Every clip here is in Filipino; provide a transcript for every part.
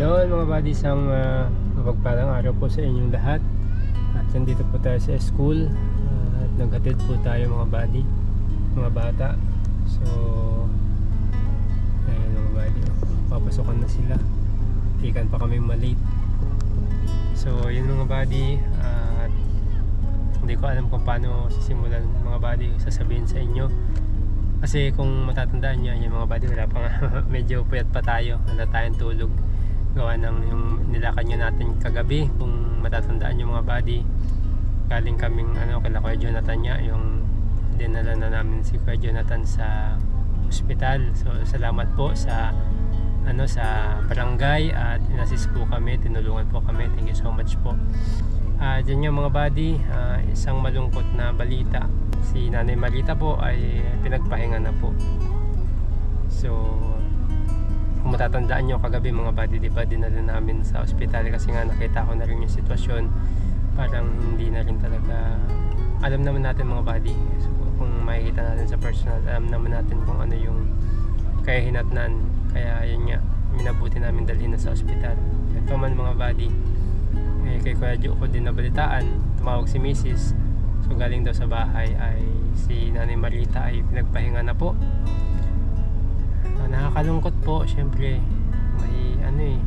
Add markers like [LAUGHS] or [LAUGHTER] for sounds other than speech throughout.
Yun mga buddy, isang uh, mapagpalang araw po sa inyong lahat. At nandito po tayo sa school. ah, at naghatid po tayo mga buddy, mga bata. So, ayun mga buddy, papasokan na sila. Tikan pa kami malate. So, yun mga buddy. ah, at hindi ko alam kung paano sisimulan mga buddy sasabihin sa inyo. Kasi kung matatandaan nyo, yung mga buddy, wala pa nga, [LAUGHS] medyo puyat pa tayo. Wala tayong tulog. Gawa ng yung nilakad nyo natin kagabi. Kung matatandaan yung mga buddy, galing kaming ano, kila Kuya Jonathan niya, yung dinala na namin si Kuya Jonathan sa ospital. So, salamat po sa ano sa barangay at inassist po kami, tinulungan po kami. Thank you so much po. Ah, dyan yung mga buddy, ah, isang malungkot na balita. Si Nanay Marita po ay pinagpahinga na po. So, kung matatandaan nyo kagabi mga buddy, di ba dinala namin sa ospital kasi nga nakita ko na rin yung sitwasyon. Parang hindi na rin talaga, alam naman natin mga buddy. So, kung makikita natin sa personal, alam naman natin kung ano yung kaya hinatnan. Kaya yun nga, minabuti namin dalhin na sa ospital. Ito man mga buddy, eh, kay Kuya Jo ko din nabalitaan tumawag si Mrs. so galing daw sa bahay ay si Nanay Marita ay pinagpahinga na po nakakalungkot po syempre may ano eh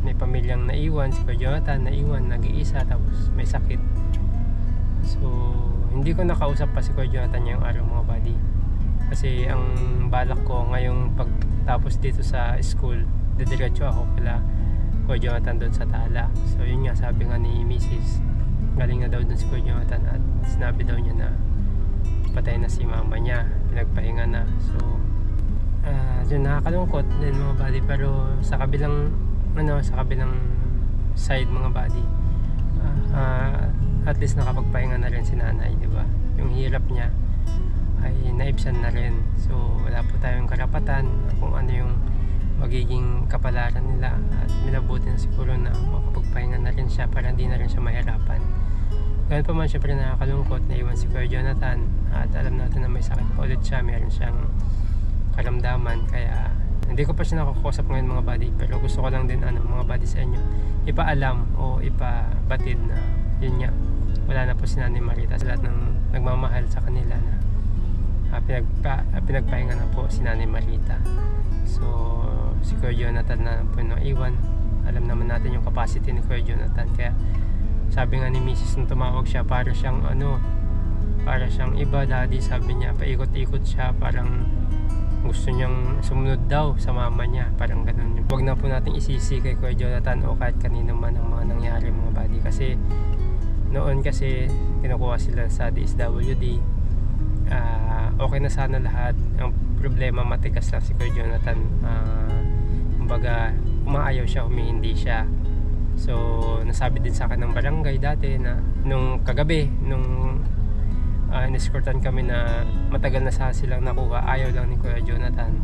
may pamilyang naiwan si Jonathan naiwan nag-iisa tapos may sakit so hindi ko nakausap pa si Jonathan yung araw mga buddy kasi ang balak ko ngayong pagtapos dito sa school didiretso ako kila Kuya Jonathan doon sa Tala. So yun nga sabi nga ni Mrs. Galing na daw doon si Kuya Jonathan at sinabi daw niya na patay na si mama niya. Pinagpahinga na. So ah yun nakakalungkot din mga buddy. Pero sa kabilang ano sa kabilang side mga buddy ah, ah, at least nakapagpahinga na rin si nanay di ba? Yung hirap niya ay naibsan na rin. So wala po tayong karapatan kung ano yung magiging kapalaran nila. At minabuti na siguro na makapagpahinga na rin siya para hindi na rin siya mahirapan. Ganun pa man syempre nakakalungkot. Na iwan si Kuya Jonathan. At alam natin na may sakit pa ulit siya, meron siyang karamdaman. Kaya hindi ko pa siya nakakusap ngayon mga buddy. Pero gusto ko lang din ano mga buddy sa inyo ipaalam o ipabatid na yun nga wala na po si Nanay Marita sa lahat ng nagmamahal sa kanila na ah, pinagpa, ah, pinagpahinga na po si Nanay Marita. So si Kuya Jonathan na po nang iwan. Alam naman natin yung capacity ni Kuya Jonathan. Kaya sabi nga ni Mrs. nung tumawag siya para siyang ano para siyang iba daddy sabi niya paikot-ikot siya parang gusto niyang sumunod daw sa mama niya. Parang ganun yun. Huwag na po nating isisi kay Kuya Jonathan o kahit kanino man ang mga nangyari mga buddy kasi noon kasi kinukuha sila sa DSWD ah okay na sana lahat. Ang problema matigas lang si Kuya Jonathan. Ah kumbaga umaayaw siya humihindi siya. So nasabi din sa akin ng barangay dati na nung kagabi nung uh, inescortan kami na matagal na sa silang nakuha. Ayaw lang ni Kuya Jonathan.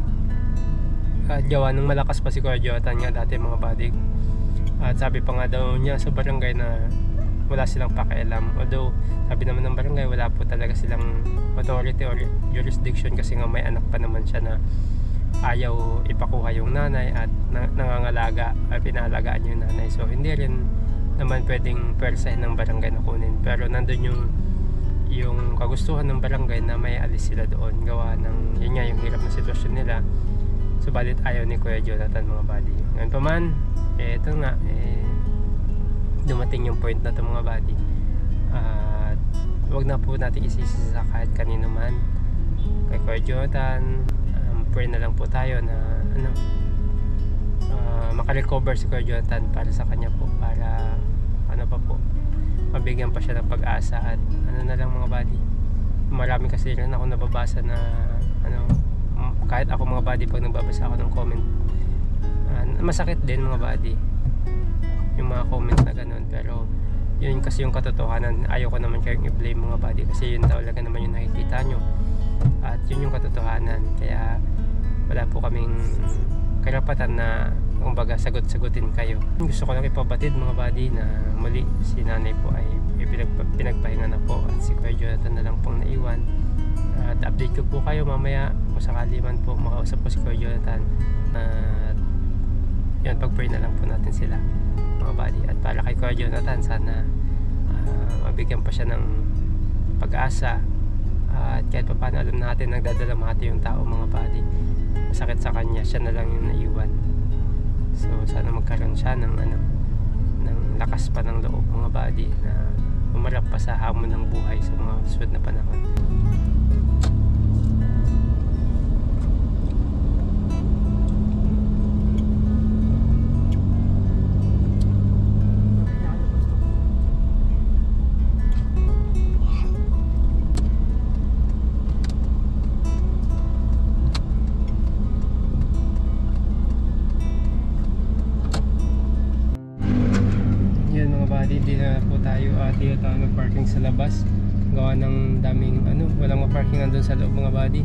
At gawa nung malakas pa si Kuya Jonathan nga dati mga badig. At sabi pa nga daw niya sa barangay na wala silang pakialam. Although sabi naman ng barangay wala po talaga silang authority or jurisdiction kasi nga may anak pa naman siya na ayaw ipakuha yung nanay at na- nangangalaga at pinahalagaan yung nanay. So hindi rin naman pwedeng persahin ng barangay na kunin. Pero nandun yung yung kagustuhan ng barangay na may alis sila doon gawa ng yun nga yung hirap na sitwasyon nila. Subalit ayaw ni Kuya Jonathan mga buddy. Ngayon pa man eh ito nga eh dumating yung point na to mga buddy. At wag na po natin isisi sa kahit kanino man. Kay Kuya Jonathan um, pray na lang po tayo na ano ah, makarecover si Kuya Jonathan para sa kanya po para ano pa po mabigyan pa siya ng pag-asa at ano na lang mga buddy marami kasi rin ako nababasa na ano kahit ako mga buddy pag nagbabasa ako ng comment ah, masakit din mga buddy yung mga comment na ganun. Pero yun kasi yung katotohanan ayaw ko naman kayong i-blame mga buddy kasi yun talaga naman yung nakikita nyo at yun yung katotohanan. Kaya wala po kaming karapatan na kumbaga sagot-sagutin kayo. Gusto ko lang ipabatid mga buddy na muli si nanay po ay pinagpa- pinagpahinga na po. At si Kuya Jonathan na lang pong naiwan. At update ko po kayo mamaya kung sakali man po makausap ko si Kuya Jonathan. At yun pag-pray na lang po natin sila mga buddy. At para kay Kuya Jonathan sana ah, mabigyan pa siya ng pag-asa. At kahit pa paano alam natin nagdadalamhati yung tao mga buddy. Masakit sa kanya siya na lang yung naiwan siya ng ano ng lakas pa ng loob mga buddy na umarap pa sa hamon ng buhay sa mga susunod na panahon mga buddy, di na po tayo at di na tayo nag-parking sa labas. Gawa ng daming ano, walang ma-parking doon sa loob mga buddy.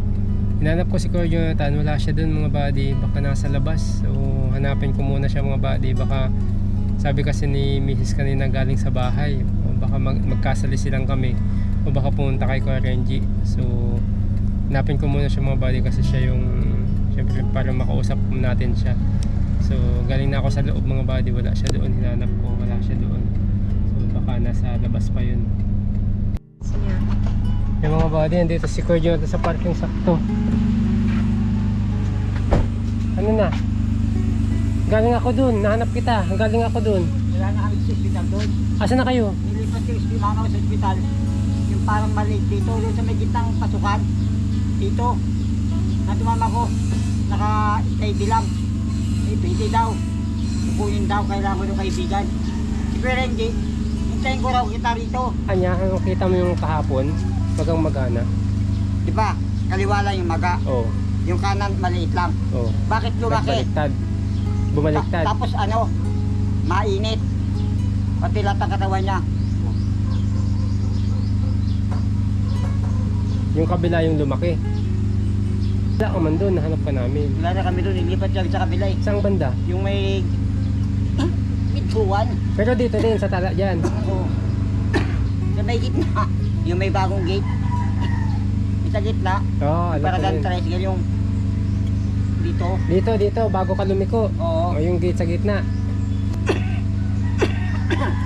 Hinanap ko si Kuya Jonathan, wala siya doon mga buddy, baka nasa labas. So hanapin ko muna siya mga buddy, baka sabi kasi ni Mrs. kanina galing sa bahay. O baka mag magkasali silang kami. O baka pumunta kay Kuya. So hanapin ko muna siya mga buddy kasi siya yung syempre para makausap natin siya. So galing na ako sa loob mga buddy, wala siya doon, hinanap nasa labas pa yun. Siya. Yung mga buddy, andito si Kuya Jonathan sa parking sakto. Ano na? Galing ako dun, nahanap kita, galing ako dun. Wala na kami sa hospital doon. Asa na kayo? Nilipat yung hospital ako sa hospital. Yung parang maliit dito, doon sa may gitnang pasukan. Dito. Natumama ko. Naka-stay lang. Eh, pwede daw. Kukunin daw, kailangan ko ng kaibigan. Si Kuya hindi. Hintayin ko raw kita rito. Anya, ano kita mo yung kahapon? Magang magana. Di ba? Kaliwala yung maga. Oh, Yung kanan maliit lang. oh. Bakit lumaki? Nagbaliktad. Bumaliktad. Ta- tapos ano, mainit. Pati lahat ng katawan niya. Yung kabila yung lumaki. Wala ka man doon, nahanap ka namin. Wala na kami doon, ilipat siya sa kabila eh. Isang banda. Yung may [CLEARS THROAT] midbuwan. Pero dito din, sa tala dyan. Oo. Sa may gitna. Yung may bagong gate. Sa gitna. Oo, oh, alam Para ko gan yun. tricycle yung dito. Dito, dito, bago ka lumiko. Oo. O yung gate sa gitna.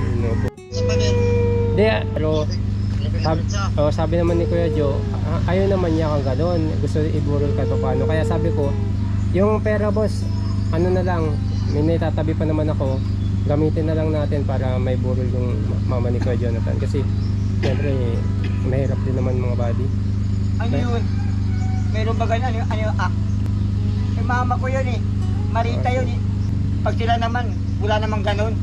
Ano po. Hindi, pero sabi, oh, sabi naman ni Kuya Joe, ah, ayaw naman niya kang gano'n. Gusto iburol ka to paano. Kaya sabi ko, yung pera boss, ano na lang, may naitatabi pa naman ako, gamitin na lang natin para may burol yung ma- mama ni Kuya Jonathan. Kasi, siyempre, mahirap din naman mga body. Ano yun? Meron ba ganyan? Ano, ano ah. Eh, mama ko yun eh. Marita yun eh. Pag sila naman, wala namang ganun.